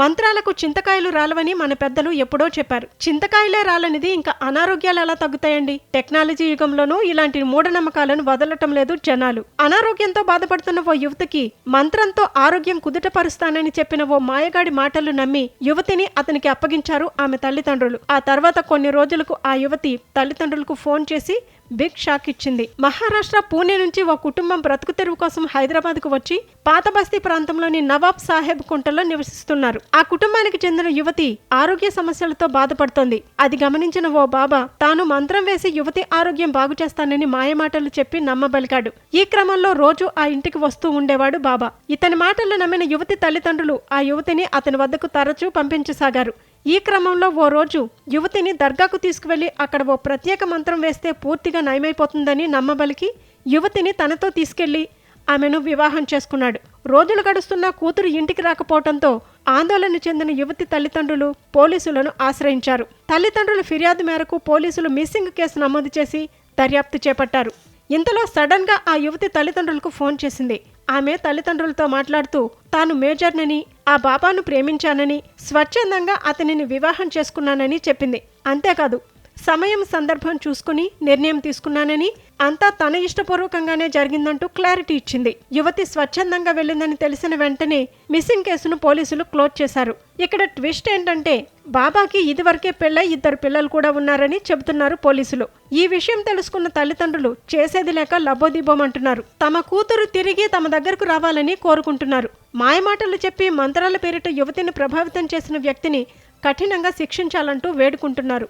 మంత్రాలకు చింతకాయలు రాలవని మన పెద్దలు ఎప్పుడో చెప్పారు. చింతకాయలే రాలనిది ఇంకా అనారోగ్యాలు ఎలా తగ్గుతాయండి? టెక్నాలజీ యుగంలోనూ ఇలాంటి మూఢనమ్మకాలను వదలటం లేదు జనాలు. అనారోగ్యంతో బాధపడుతున్న ఓ యువతికి మంత్రంతో ఆరోగ్యం కుదుటపరుస్తానని చెప్పిన ఓ మాయగాడి మాటలు నమ్మి యువతిని అతనికి అప్పగించారు ఆమె తల్లిదండ్రులు. ఆ తర్వాత కొన్ని రోజులకు ఆ యువతి తల్లిదండ్రులకు ఫోన్ చేసి బిగ్ షాక్ ఇచ్చింది. మహారాష్ట్ర పూణే నుంచి ఓ కుటుంబం బ్రతుకు తెరువు కోసం హైదరాబాద్కు వచ్చి పాత బస్తీ ప్రాంతంలోని నవాబ్ సాహెబ్ కుంటలో నివసిస్తున్నారు. ఆ కుటుంబానికి చెందిన యువతి ఆరోగ్య సమస్యలతో బాధపడుతోంది. అది గమనించిన ఓ బాబా తాను మంత్రం వేసి యువతి ఆరోగ్యం బాగు చేస్తానని మాయమాటలు చెప్పి నమ్మబలికాడు ఈ క్రమంలో రోజు ఆ ఇంటికి వస్తూ ఉండేవాడు బాబా. ఇతని మాటలు నమ్మిన యువతి తల్లిదండ్రులు ఆ యువతిని అతని వద్దకు తరచూ పంపించసాగారు. ఈ క్రమంలో ఓ రోజు యువతిని దర్గాకు తీసుకువెళ్ళి అక్కడ ఓ ప్రత్యేక మంత్రం వేస్తే పూర్తిగా నయమైపోతుందని నమ్మబలికి యువతిని తనతో తీసుకెళ్ళి ఆమెను వివాహం చేసుకున్నాడు. రోజులు గడుస్తున్న కూతురు ఇంటికి రాకపోవడంతో ఆందోళన చెందిన యువతి తల్లిదండ్రులు పోలీసులను ఆశ్రయించారు. తల్లిదండ్రుల ఫిర్యాదు మేరకు పోలీసులు మిస్సింగ్ కేసు నమోదు చేసి దర్యాప్తు చేపట్టారు. ఇంతలో సడన్గా ఆ యువతి తల్లిదండ్రులకు ఫోన్ చేసింది. ఆమె తల్లిదండ్రులతో మాట్లాడుతూ తాను మేజర్నని ఆ బాబాను ప్రేమించానని స్వచ్ఛందంగా అతనిని వివాహం చేసుకున్నానని చెప్పింది. అంతేకాదు సమయం సందర్భం చూసుకుని నిర్ణయం తీసుకున్నానని అంతా తన ఇష్టపూర్వకంగానే జరిగిందంటూ క్లారిటీ ఇచ్చింది. యువతి స్వచ్ఛందంగా వెళ్ళిందని తెలిసిన వెంటనే మిస్సింగ్ కేసును పోలీసులు క్లోజ్ చేశారు. ఇక్కడ ట్విస్ట్ ఏంటంటే బాబాకి ఇదివరకే పెళ్ళై ఇద్దరు పిల్లలు కూడా ఉన్నారని చెబుతున్నారు పోలీసులు. ఈ విషయం తెలుసుకున్న తల్లిదండ్రులు చేసేది లేక లబోదిబోమంటున్నారు తమ కూతురు తిరిగి తమ దగ్గరకు రావాలని కోరుకుంటున్నారు. మాయమాటలు చెప్పి మంత్రాల పేరిట యువతిని ప్రభావితం చేసిన వ్యక్తిని కఠినంగా శిక్షించాలంటూ వేడుకుంటున్నారు.